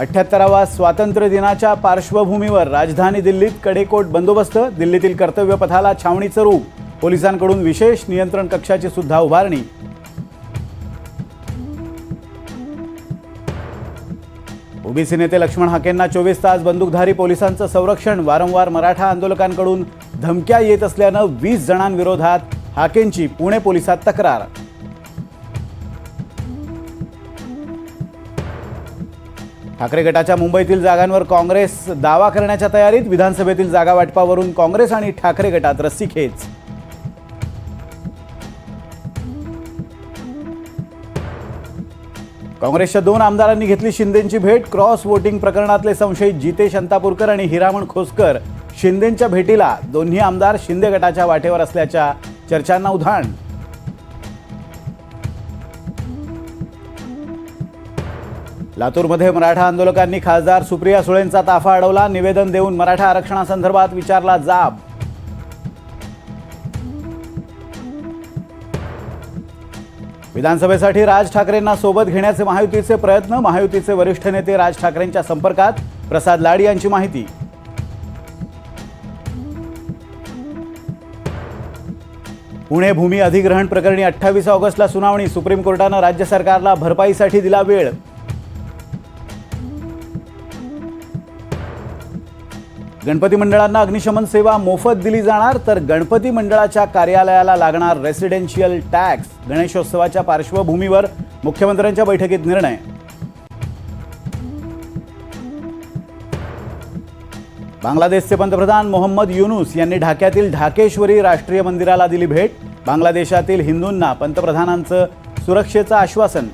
अठ्ठ्याहत्तरावा स्वातंत्र्य दिनाच्या पार्श्वभूमीवर राजधानी दिल्लीत कडेकोट बंदोबस्त दिल्लीतील कर्तव्य पथाला छावणीचं रूप पोलिसांकडून विशेष नियंत्रण कक्षाची सुद्धा उभारणी. ओबीसी नेते लक्ष्मण हाकेंना चोवीस तास बंदूकधारी पोलिसांचं संरक्षण वारंवार मराठा आंदोलकांकडून धमक्या येत असल्यानं वीस जणांविरोधात हाकेंची पुणे पोलिसात तक्रार. ठाकरे गटाच्या मुंबईतील जागांवर काँग्रेस दावा करण्याच्या तयारीत विधानसभेतील जागा वाटपावरून काँग्रेस आणि ठाकरे गटात रस्सीखेच काँग्रेसच्या दोन आमदारांनी घेतली शिंदेंची भेट. क्रॉस वोटिंग प्रकरणातले संशयित जितेश अंतापूरकर आणि हिरामण खोसकर. शिंदेंच्या भेटीला दोन्ही आमदार शिंदे गटाच्या वाटेवर असल्याच्या चर्चांना उधाण. लातूरमध्ये मराठा आंदोलकांनी खासदार सुप्रिया सुळेंचा ताफा अडवला. निवेदन देऊन मराठा आरक्षणासंदर्भात विचारला जाब. विधानसभेसाठी राज ठाकरेंना सोबत घेण्याचे महायुतीचे प्रयत्न. महायुतीचे वरिष्ठ नेते राज ठाकरेंच्या संपर्कात. प्रसाद लाड यांची माहिती. पुणे भूमी अधिग्रहण प्रकरणी अठ्ठावीस ऑगस्टला सुनावणी. सुप्रीम कोर्टानं राज्य सरकारला भरपाईसाठी दिला वेळ. गणपती मंडळांना अग्निशमन सेवा मोफत दिली जाणार तर गणपती मंडळाच्या कार्यालयाला लागणार रेसिडेन्शियल टॅक्स गणेशोत्सवाच्या पार्श्वभूमीवर मुख्यमंत्र्यांच्या बैठकीत निर्णय. बांगलादेशचे पंतप्रधान मोहम्मद युनुस यांनी ढाक्यातील ढाकेश्वरी राष्ट्रीय मंदिराला दिली भेट. बांगलादेशातील हिंदूंना पंतप्रधानांचं सुरक्षेचं आश्वासन